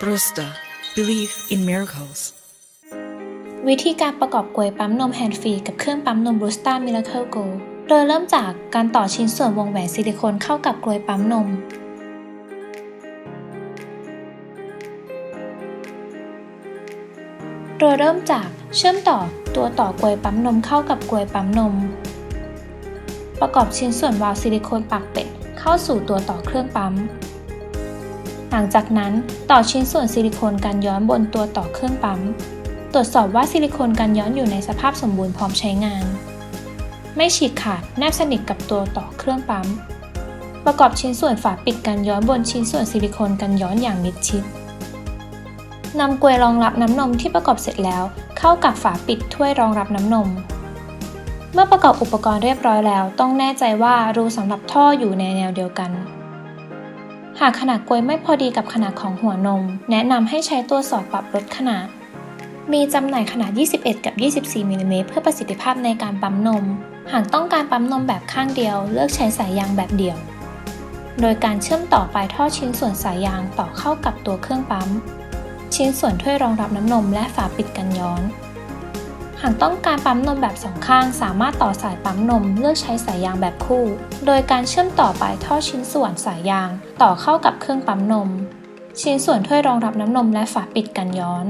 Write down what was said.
Brusta. Believe in miracles. วิธีการประกอบกลวยปั๊มนมแฮนด์ฟรีกับเครื่องปั๊มนมบรูสตามิราเคิลโกโดยเริ่มจากการต่อชิ้นส่วนวงแหวนซิลิโคนเข้ากับกลวยปั๊มนม โดยเริ่มจากเชื่อมต่อตัวต่อกลวยปั๊มนมเข้ากับกลวยปั๊มนม ประกอบชิ้นส่วนวาล์วซิลิโคนปากเป็ดเข้าสู่ตัวต่อเครื่องปั๊ม หลังจากนั้นต่อชิ้นส่วนซิลิโคนกันย้อนบนตัวต่อเครื่องปั๊ม ตรวจสอบว่าซิลิโคนกันย้อนอยู่ในสภาพสมบูรณ์พร้อมใช้งาน ไม่ฉีกขาดแนบสนิทกับตัวต่อเครื่องปั๊ม ประกอบชิ้นส่วนฝาปิดกันย้อนบนชิ้นส่วนซิลิโคนกันย้อนอย่างมิดชิดนำกลวยรองรับน้ำนมที่ประกอบเสร็จแล้ว เข้ากับฝาปิดถ้วยรองรับน้ำนม เมื่อประกอบอุปกรณ์เรียบร้อยแล้ว ต้องแน่ใจว่ารูสำหรับท่ออยู่ในแนวเดียวกัน หากขนาดกลวยไม่พอดีกับขนาดของหัวนม แนะนำให้ใช้ตัวสอดปรับลดขนาด มีจำหน่ายขนาด 21 กับ 24มิลลิเมตรเพื่อประสิทธิภาพในการปั๊มนม หากต้องการปั๊มนมแบบข้างเดียว เลือกใช้สายยางแบบเดี่ยว โดยการเชื่อมต่อปลายท่อชิ้นส่วนสายยางต่อเข้ากับตัวเครื่องปั๊ม ชิ้นส่วนถ้วยรองรับน้ำนมและฝาปิดกันย้อน หากต้องการปั๊มนมแบบสองข้าง สามารถต่อสายปั๊มนมเลือกใช้สายยางแบบคู่ โดยการเชื่อมต่อปลายท่อชิ้นส่วนสายยาง ต่อเข้ากับเครื่องปั๊มนม ชิ้นส่วนถ้วยรองรับน้ำนมและฝาปิดกันย้อน